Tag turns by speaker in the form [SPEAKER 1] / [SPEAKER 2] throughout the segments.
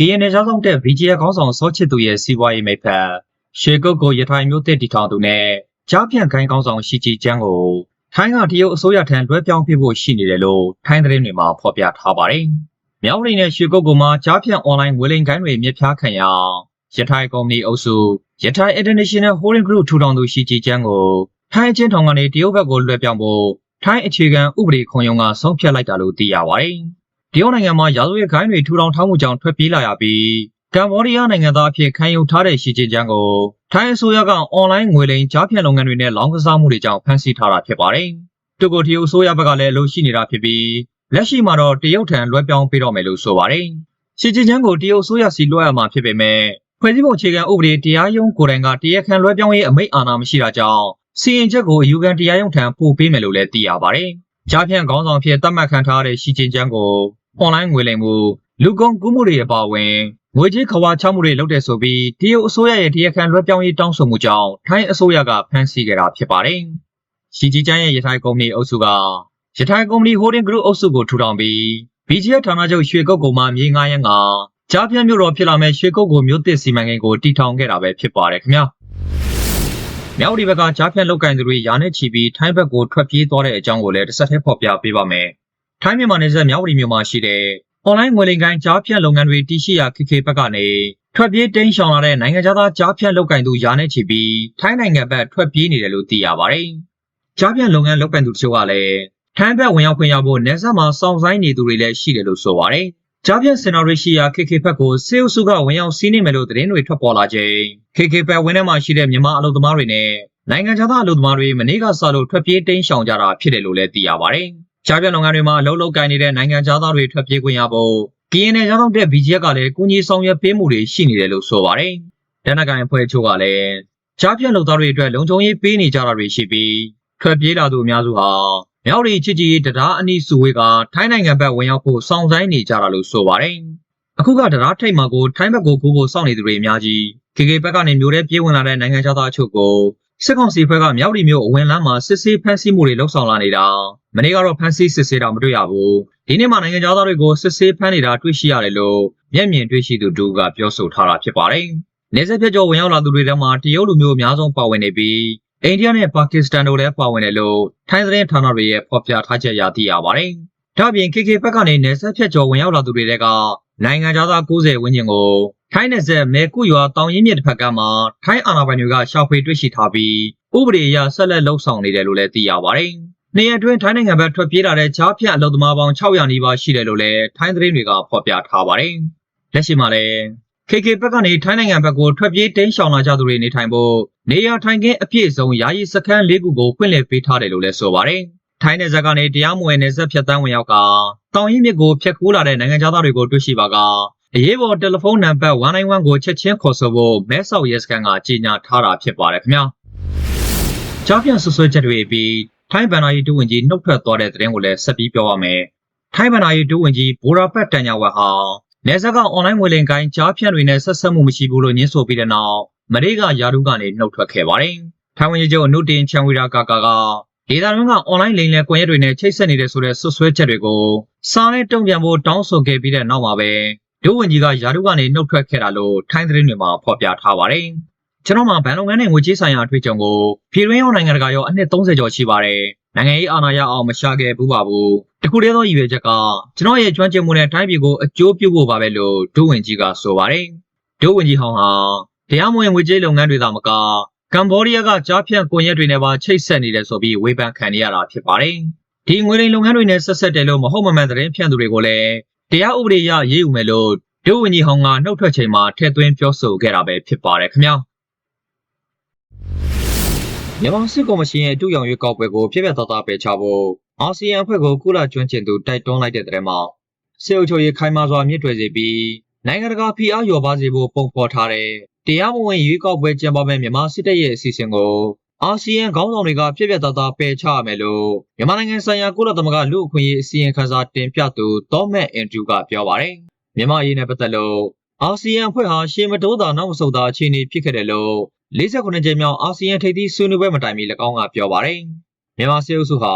[SPEAKER 1] ကရင်နယ်ခြားဆောင်တဲ့ VGR ခေါင်းဆောင်စောချစ်သူရဲ့စီးပွားရေးမိတ်ဖက်ရွှေကုတ်ကိုရထိုင်မျိုးတစ်တီထောင်သူနဲ့ကြားဖြန့်ခိုင်းခေါင်းဆောင်ရှိကြည်ကျန်းကိုထိုင်းကတရုတ်အစိုးရထံလွှဲပြောင်းပြဖို့ရှိနေတယ်လို့ထိုင်းသတင်းတွေမှာဖော်ပြထားပါတယ်။မြောက်ရီနဲ့ရွှေကုတ်ကိုမှကြားဖြန့်အွန်လိုင်းငွေလိမ်ကိုင်းတွေမြစ်ဖျားခံရရထိုင်ကုမ္ပဏီအုပ်စုရထိုင် International Holding Group ထူထောင်သူရှိကြည်ကျန်းကိုထိုင်းအချင်းထောင်ကနေတရုတ်ဘက်ကိုလွှဲပြောင်းဖို့ထိုင်းအခြေခံဥပဒေခွန်ရုံးကဆုံးဖြတ်လိုက်တာလို့သိရပါတယ်။ တရုတ်နိုင်ငံမှာရာဇဝတ်ခိုင်းတွေထူထောင်ထားမှုကြောင့်ထွက်ပြေးလာရပြီးကမ္ဘောဒီးယားနိုင်ငံသားအဖြစ်ခံယူထားတဲ့ရှီကျင်းချန်းကိုထိုင်းအစိုးရကအွန်လိုင်းငွေလိမ်ကြားဖြတ်လုပ်ငန်းတွေနဲ့လောင်းကစားမှုတွေကြောင့်ဖမ်းဆီးထားတာဖြစ်ပါတယ်။တူကိုတရုတ်အစိုးရဘက်ကလည်းအလို့ရှိနေတာဖြစ်ပြီးလက်ရှိမှာတော့တရုတ်ထံလွှဲပြောင်းပေးတော့မယ်လို့ဆိုပါတယ်။ရှီကျင်းချန်းကိုတရုတ်အစိုးရစီလွှဲရမှာဖြစ်ပေမဲ့ဖွဲ့စည်းပုံအခြေခံဥပဒေတရားရုံးကိုယ်တိုင်ကတရားခံလွှဲပြောင်းရေးအမိန့်အာဏာမရှိတာကြောင့်စီရင်ချက်ကိုအယူခံတရားရုံးထံပို့ပေးမယ်လို့လည်းသိရပါတယ်။ကြားဖြန့်ခေါင်းဆောင်ဖြစ်သတ်မှတ်ခံထားရတဲ့ရှီကျင်းချန်းကို အွန်လိုင်းငွေလိမ်မှုလူကုန်ကူးမှုတွေအပါအဝင်ငွေကြေးခဝါချမှုတွေလုပ်တဲ့ဆိုပြီးတရုတ်အစိုးရရဲ့တရားခံလွှဲပြောင်းရေးတောင်းဆိုမှုကြောင့်ထိုင်းအစိုးရကဖမ်းဆီးခဲ့တာဖြစ်ပါတယ်။ရှီဂျီကျန်းရဲ့ရထိုင်ကုမ္ပဏီအုပ်စုကရထိုင်ကုမ္ပဏီ Holding Group အုပ်စုကိုထူထောင်ပြီး BGF ဌာနချုပ်ရွှေကုတ်ကုံမှာမြေငှားရမ်းကကြားဖြန့်မြို့တော်ဖြစ်လာမဲ့ရွှေကုတ်ကိုမြို့သစ်စီမံကိန်းကိုတည်ထောင်ခဲ့တာပဲဖြစ်ပါတယ်ခင်ဗျာ။မြောက်ဒီဘက်ကကြားဖြန့်လောက်ကင်သူတွေယာနဲ့ချီပြီးထိုင်းဘက်ကိုထွက်ပြေးသွားတဲ့အကြောင်းကိုလည်းတစ်ဆက်တည်းဖော်ပြပေးပါမယ်။ ထိုင်းမြန်မာနယ်စပ်မြောက်ဒီမြို့မှာရှိတဲ့ အွန်လိုင်းငွေလိမ်ကိုင်းကြားဖြန့်လုပ်ငန်းတွေတည်ရှိရာ KK ဘက်ကနေထွက်ပြေးတိမ်းရှောင်လာတဲ့နိုင်ငံသားကြားဖြန့်လုပ်ကင်သူယာနဲ့ချီပြီးထိုင်းနိုင်ငံဘက်ထွက်ပြေးနေတယ်လို့သိရပါတယ်။ကြားဖြန့်လုပ်ငန်းလုပ်ကင်သူတချို့ကလည်းထိုင်းဘက်ဝင်ရောက်ခွင့်ရဖို့နယ်စပ်မှာစောင့်ဆိုင်းနေသူတွေလည်းရှိတယ်လို့ဆိုပါတယ်။ကြားဖြန့်စင်တာတွေရှိရာ KK ဘက်ကိုစေအုပ်စုကဝင်ရောက်စီးနေမယ်လို့သတင်းတွေထွက်ပေါ်လာချိန် KK ဘက်ဝင်းထဲမှာရှိတဲ့မြန်မာအလုပ်သမားတွေနဲ့နိုင်ငံသားအလုပ်သမားတွေမနေ့ကစလို့ထွက်ပြေးတိမ်းရှောင်ကြတာဖြစ်တယ်လို့လည်းသိရပါတယ်။ ကြားဖြန့်လုပ်ငန်းတွေမှာအလုပ်လုပ်ကိုင်နေတဲ့နိုင်ငံသားတွေထွက်ပြေးခွင့်ရဖို့ကရင်နယ်ရောက်တဲ့ BGF ကလည်းကုညီဆောင်ရွက်ပေးမှုတွေရှိနေတယ်လို့ဆိုပါတယ်။တနက်ကိုင်အဖွဲ့အချို့ကလည်းကြားဖြန့်လုပ်သားတွေအတွက်လုံခြုံရေးပေးနေကြတာတွေရှိပြီးထွက်ပြေးလာသူအများစုဟာမြောက်ရီချစ်ကြည်တရားအနီးစုဝေးကထိုင်းနိုင်ငံဘက်ဝင်ရောက်ဖို့စောင့်ဆိုင်းနေကြတာလို့ဆိုပါတယ်။အခုကတရားထိတ်မှာကိုထိုင်းဘက်ကိုကူဖို့စောင့်နေသူတွေအများကြီး KK ဘက်ကနေမျိုးတဲ့ပြေးဝင်လာတဲ့နိုင်ငံသားအချို့ကို စစ်ကောင်စီဘက်ကမြောက်ရီမျိုးအဝင်လမ်းမှာစစ်ဆေးဖမ်းဆီးမှုတွေလှုပ်ဆောင်လာနေတာမနေ့ကတော့ဖမ်းဆီးစစ်ဆေးတာမတွေ့ရဘူးဒီနေ့မှနိုင်ငံသားတွေကိုစစ်ဆေးဖမ်းနေတာတွေ့ရှိရတယ်လို့မျက်မြင်တွေ့ရှိသူတို့ကပြောဆိုထားတာဖြစ်ပါတယ်နေဆက်ပြကြောဝင်ရောက်လာသူတွေထဲမှာတရုတ်လူမျိုးအများဆုံးပါဝင်နေပြီးအိန္ဒိယနဲ့ပါကစ္စတန်တို့လည်းပါဝင်တယ်လို့ထိုင်းသတင်းဌာနတွေရဲ့ဖော်ပြထားချက်ရသိရပါတယ်ဒါ့အပြင် KK ဘက်ကနေနေဆက်ဖြတ်ကျော်ဝင်ရောက်လာသူတွေတဲက နိုင်ငံသား90ဝန်းကျင်ကိုထိုင်းနယ်စပ်မဲကုရွာတောင်ရင်မြစ်တစ်ဖက်ကမှာထိုင်းအာဏာပိုင်တွေကရှာဖွေတွေ့ရှိထားပြီးဥပဒေအရဆက်လက်လှုပ်ဆောင်နေတယ်လို့လည်းသိရပါတယ်။နေရအတွင်းထိုင်းနိုင်ငံဘက်ထွက်ပြေးလာတဲ့ကြားဖြတ်အလုပ်သမားပေါင်း600နီးပါးရှိတယ်လို့လည်းထိုင်းသတင်းတွေကဖော်ပြထားပါတယ်။လက်ရှိမှာလည်း KK ဘက်ကနေထိုင်းနိုင်ငံဘက်ကိုထွက်ပြေးတိမ်းရှောင်လာကြသူတွေနေထိုင်ဖို့နေရာထိုင်ခင်းအပြည့်စုံယာယီစခန်း၄ခုကိုဖွင့်လှစ်ပေးထားတယ်လို့လည်းဆိုပါတယ်။ ထိုင်းနယ်စပ်ကနေတရားမဝင်နယ်စပ်ဖြတ်တန်းဝင်ရောက်ကတောင်ရင်မြစ်ကိုဖျက်ကူးလာတဲ့နိုင်ငံသားတွေကိုတွေ့ရှိပါကအရေးပေါ်တယ်လီဖုန်းနံပါတ်191ကိုချက်ချင်းခေါ်ဆိုဖို့မဲဆောက်ရဲစခန်းကကြေညာထားတာဖြစ်ပါတယ်ခင်ဗျာ။ကြားပြန်ဆွဆွဲချက်တွေပြီးထိုင်းဗန်နာယီဒုဝန်ကြီးနှုတ်ထွက်သွားတဲ့သတင်းကိုလည်းဆက်ပြီးပြောရမယ်။ထိုင်းဗန်နာယီဒုဝန်ကြီးဘိုရာဖတ်တန်ညာဝက်ဟာနေဆက်ကအွန်လိုင်းငွေလိမ်ကိုင်းကြားဖြန့်တွေနဲ့ဆက်ဆက်မှုမရှိဘူးလို့ညင်းဆိုပြီးတဲ့နောက်မရေကယာရုကနေနှုတ်ထွက်ခဲ့ပါတယ်။ထိုင်းဝန်ကြီးချုပ်အနုတင်ချန်ဝီရာကာကာက ဒေတာတွင်းကအွန်လိုင်းလိမ်လည်ကွန်ရက်တွေနဲ့ချိတ်ဆက်နေတဲ့ဆိုတဲ့ဆွဆွဲချက်တွေကိုစားနဲ့တုံ့ပြန်ဖို့တောင်းဆိုခဲ့ပြီးတဲ့နောက်မှာပဲဒုဝန်ကြီးကယာရုကနေနှုတ်ထွက်ခဲ့တာလို့ထိုင်းသတင်းတွေမှာဖော်ပြထားပါတယ်။ကျွန်တော်မှဘဏ်လုပ်ငန်းနဲ့ငွေကြေးဆိုင်ရာအတွေ့အကြုံကိုပြည်တွင်းရောနိုင်ငံတကာရောအနှစ်30ကျော်ရှိပါတယ်။နိုင်ငံရေးအာဏာရအောင်မရှာခဲ့ဘူးပါဘူး။တခုတည်းသောရည်ရွယ်ချက်ကကျွန်တော်ရဲ့ကျွမ်းကျင်မှုနဲ့တိုင်းပြည်ကိုအကျိုးပြုဖို့ပါပဲလို့ဒုဝန်ကြီးကဆိုပါတယ်။ဒုဝန်ကြီးဟောင်းဟာတရားမဝင်ငွေကြေးလုပ်ငန်းတွေသာမက ကမ္ဘောဒီးယားကကြားဖြန့်ကွန်ရက်တွေနဲ့ပါချိတ်ဆက်နေတယ်ဆိုပြီးဝေဖန်ခံနေရတာဖြစ်ပါတယ်။ဒီငွေလိမ်လုပ်ငန်းတွေနဲ့ဆက်ဆက်တယ်လို့မဟုတ်မမှန်သတင်းဖြန့်သူတွေကိုလည်းတရားဥပဒေအရရေးယူမယ်လို့ဒုဝန်ကြီးဟောင်းကနှုတ်ထွက်ချိန်မှာထည့်သွင်းပြောဆိုခဲ့တာပဲဖြစ်ပါတယ်ခင်ဗျာမြန်မာစစ်ကော်မရှင်ရဲ့အတူရောင်ရွေးကောက်ပွဲကိုပြည့်ပြတ်သားသားပယ်ချဖို့အာဆီယံအဖွဲ့ကိုကုလကျွမ်းကျင်သူတိုက်တွန်းလိုက်တဲ့တဲ့မှာစစ်အုပ်ချုပ်ရေးခိုင်မာစွာမြင့်တွယ်စေပြီး နိုင်ငံတကာဖိအားလျော်ပါစေဖို့ပုံဖော်ထားတဲ့တရားမဝင်ရွေးကောက်ပွဲကျင်းပမဲ့မြန်မာစစ်တပ်ရဲ့အစီအစဉ်ကိုအာဆီယံခေါင်းဆောင်တွေကပြည့်ပြတ်သားသားပယ်ချရမယ်လို့မြန်မာနိုင်ငံဆိုင်ရာကုလသမဂ္ဂလူ့အခွင့်အရေးအစည်းအဝေးတင်ပြသူတောမက်အန်ဒရူးကပြောပါတယ်။မြန်မာအရေးနဲ့ပတ်သက်လို့အာဆီယံအဖွဲ့ဟာရှေ့မတိုးတာနောက်မဆုတ်တာအခြေအနေဖြစ်ခဲ့တယ်လို့48ကြိမ်မြောက်အာဆီယံထိပ်သီးဆွေးနွေးပွဲမတိုင်မီ၎င်းကပြောပါတယ်။မြန်မာစစ်အုပ်စုဟာ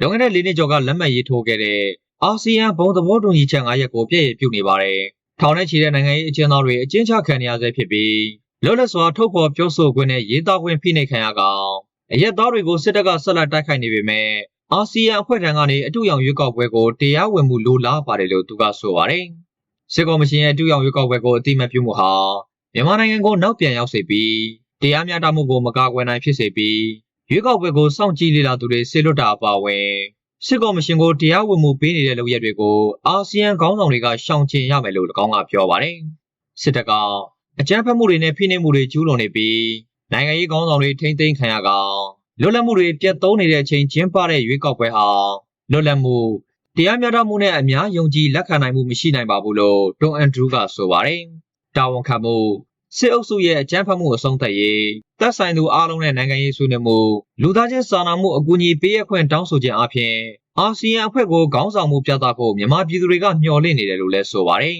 [SPEAKER 1] လွန်ခဲ့တဲ့၄နှစ်ကျော်ကလက်မှတ်ရေးထိုးခဲ့တဲ့အာဆီယံဘုံသဘောတူညီချက်၅ရပ်ကိုပြည့်ရည်ပြုနေပါတယ် ထောင်ထဲချီတဲ့နိုင်ငံရေးအကျဉ်းသားတွေအကျဉ်းချခံနေရဆဲဖြစ်ပြီးလွတ်လပ်စွာထုတ်ဖော်ပြောဆိုခွင့်နဲ့ရေးသားခွင့်ဖိနှိပ်ခံရကောင်အရက်သားတွေကိုစစ်တပ်ကဆက်လက်တိုက်ခိုက်နေပေမဲ့အာဆီယံအဖွဲ့ထံကနေအတူရောင်ရွေးကောက်ပွဲကိုတရားဝင်မှုလိုလားပါတယ်လို့သူကဆိုပါတယ်စစ်ကော်မရှင်ရဲ့အတူရောင်ရွေးကောက်ပွဲကိုအတိမတ်ပြုမှုဟာမြန်မာနိုင်ငံကိုနောက်ပြန်ရောက်စေပြီးတရားမျှတမှုကိုမကာကွယ်နိုင်ဖြစ်စေပြီးရွေးကောက်ပွဲကိုစောင့်ကြည့်လေ့လာသူတွေဆေလွတ်တာအပါအဝင် စစ်ကော်မရှင်ကိုတရားဝင်မှုပေးနေတဲ့လုပ်ရက်တွေကိုအာဆီယံခေါင်းဆောင်တွေကရှောင်ကျဉ်ရမယ်လို့၎င်းကပြောပါတယ်စစ်တပ်ကအကြမ်းဖက်မှုတွေနဲ့ဖိနှိပ်မှုတွေကျူးလွန်နေပြီးနိုင်ငံရေးခေါင်းဆောင်တွေထိမ့်သိမ်းခံရကောင်လွတ်လပ်မှုတွေပြတ်သုံးနေတဲ့အချိန်ကျင်းပတဲ့ရွေးကောက်ပွဲဟာလွတ်လပ်မှုတရားမျှတမှုနဲ့အများယုံကြည်လက်ခံနိုင်မှုမရှိနိုင်ပါဘူးလို့တွန်အန်ဒရူးကဆိုပါတယ်တာဝန်ခံမှုစစ်အုပ်စုရဲ့အကြမ်းဖက်မှုအဆုံးသတ်ရေး တပ်ဆိုင်သူအားလုံးနဲ့နိုင်ငံရေးဆွေးနွေးမှုလူသားချင်းစာနာမှုအကူအညီပေးရခွင့်တောင်းဆိုခြင်းအပြင်အာဆီယံအဖွဲ့ကိုခေါင်းဆောင်မှုပြသဖို့မြန်မာပြည်သူတွေကမျှော်လင့်နေတယ်လို့လည်းဆိုပါတယ်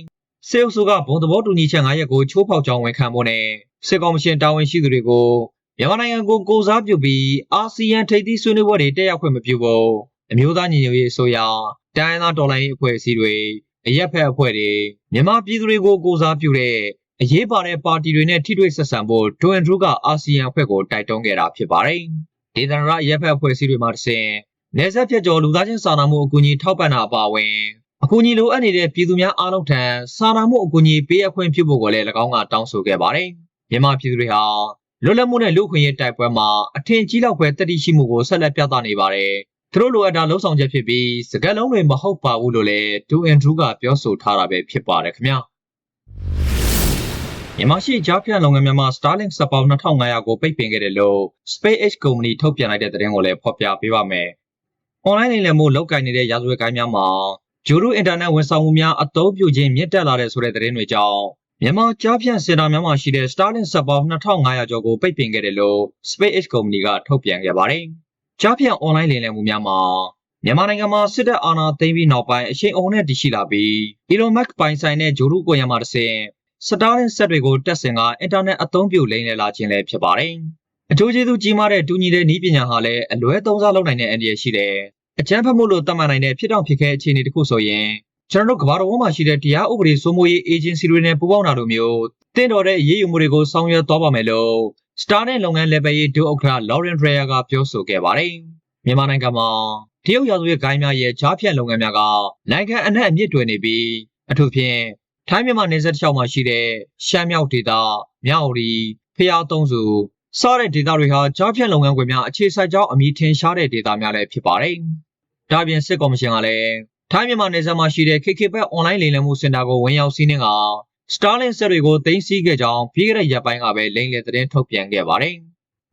[SPEAKER 1] စစ်အုပ်စုကဘုံသဘောတူညီချက်9ရက်ကိုချိုးဖောက်ကြောင်းဝန်ခံဖို့နဲ့စစ်ကောင်မရှင်တာဝန်ရှိသူတွေကိုမြန်မာနိုင်ငံကိုကိုစားပြုပြီးအာဆီယံထိပ်သီးဆွေးနွေးပွဲတွေတက်ရောက်ခွင့်မပြုဖို့အမျိုးသားညီညွတ်ရေးအစိုးရတိုင်းဒေသတော်လှန်ရေးအဖွဲ့အစည်းတွေအရက်ဖက်အဖွဲ့တွေမြန်မာပြည်သူတွေကိုကိုစားပြုတဲ့ အရေးပါတဲ့ပါတီတွေနဲ့ထိတွေ့ဆက်ဆံဖို့ဒွန်ဒရူးကအာဆီယံအဖွဲ့ကိုတိုက်တွန်းခဲ့တာဖြစ်ပါတယ်။ဒေသနာရရက်ဖက်အဖွဲ့အစည်းတွေမှတစ်ဆင့်နေဆက်ဖြတ်ကျော်လူသားချင်းစာနာမှုအကူအညီထောက်ပံ့တာအပါအဝင်အကူအညီလိုအပ်နေတဲ့ပြည်သူများအားလုံးထံစာနာမှုအကူအညီပေးအပ်ခွင့်ပြုဖို့ကိုလည်း၎င်းကတောင်းဆိုခဲ့ပါတယ်။မြန်မာပြည်သူတွေဟာလွတ်လပ်မှုနဲ့လူ့ခွင့်ရေးတိုက်ပွဲမှာအထင်ကြီးလောက်ပဲတတိရှိမှုကိုဆက်လက်ပြသနေပါတယ်။သူတို့လိုအပ်တာလှုံ့ဆော်ချက်ဖြစ်ပြီးစကတ်လုံးတွေမဟုတ်ပါဘူးလို့လည်းဒူအန်ဒရူးကပြောဆိုထားတာပဲဖြစ်ပါတယ်ခင်ဗျာ။ မြန်မာရှိကြားဖြန့်လုပ်ငန်းများမှာ Starlink စက်ပေါင်း2500ကိုပိတ်ပင်ခဲ့တယ်လို့ SpaceX ကုမ္ပဏီထုတ်ပြန်လိုက်တဲ့သတင်းကိုလည်းဖော်ပြပေးပါမယ်။ online လိမ်လည်မှုလောက်ကိုင်နေတဲ့ရာဇဝတ်ကိုင်းများမှာဂျိုးတို့အင်တာနက်ဝန်ဆောင်မှုများအသုံးပြုခြင်းမြင့်တက်လာတဲ့ဆိုတဲ့သတင်းတွေကြောင့်မြန်မာကြားဖြန့်စင်တာများမှာရှိတဲ့ Starlink စက်ပေါင်း2500ကျော်ကိုပိတ်ပင်ခဲ့တယ်လို့ SpaceX ကုမ္ပဏီကထုတ်ပြန်ခဲ့ပါတယ်။ကြားဖြန့် online လိမ်လည်မှုများမှာမြန်မာနိုင်ငံမှာစစ်တပ်အာဏာသိမ်းပြီးနောက်ပိုင်းအရှိန်အဟုန်နဲ့တည်ရှိလာပြီး Elon Musk ပိုင်ဆိုင်တဲ့ဂျိုးတို့ကိုရံမှာတစ်ဆင့် Starlink စက်တွေကိုတက်ဆင်ကအင်တာနက်အသုံးပြုလိမ်လည်လာခြင်းလည်းဖြစ်ပါတယ်။အထူးကျေးဇူးကြီးမားတဲ့တူညီတဲ့နည်းပညာဟာလည်းအလွဲသုံးစားလုပ်နိုင်တဲ့အန္တရာယ်ရှိတယ်။အကြမ်းဖက်မှုလို့သတ်မှတ်နိုင်တဲ့ဖြစ်တော့ဖြစ်ခဲအခြေအနေတစ်ခုဆိုရင်ကျွန်တော်တို့ကမ္ဘာတော်ဝန်မှာရှိတဲ့တရားဥပဒေစိုးမိုးရေးအေဂျင်စီတွေနဲ့ပူးပေါင်းတာလိုမျိုးတင့်တော်တဲ့အရေးယူမှုတွေကိုဆောင်ရွက်သွားပါမယ်လို့ Starnet လုပ်ငန်း level ရေးဒုဥက္ကဋ္ဌ Lauren Dreyer ကပြောဆိုခဲ့ပါတယ်။မြန်မာနိုင်ငံမှာတရုတ်ရာဇဝတ်ဂိုင်းများရဲ့ကြားဖြတ်လုပ်ငန်းများကနိုင်ငံအနှံ့အမြင့်တွင်နေပြီးအထူးဖြင့် ထိုင်းမြန်မာနယ်စပ်တစ်လျှောက်မှာရှိတဲ့ရှမ်းမြောက်ဒေသမြောက်ရီဖျားသုံးစုစတဲ့ဒေသတွေဟာကြားဖြတ်လုပ်ငန်းခွင်များအခြေစိုက်ကြောင်းအမည်ထင်ရှားတဲ့ဒေသများလည်းဖြစ်ပါတယ်။ဒါ့အပြင်စစ်ကော်မရှင်ကလည်းထိုင်းမြန်မာနယ်စပ်မှာရှိတဲ့ KK ဘက် online လိမ်လည်မှုစင်တာကိုဝင်ရောက်စီးနှင်းက Starlink စက်တွေကိုသိမ်းဆည်းခဲ့ကြောင်းပြီးခဲ့တဲ့ရက်ပိုင်းကပဲလိမ်လည်သတင်းထုတ်ပြန်ခဲ့ပါတယ်။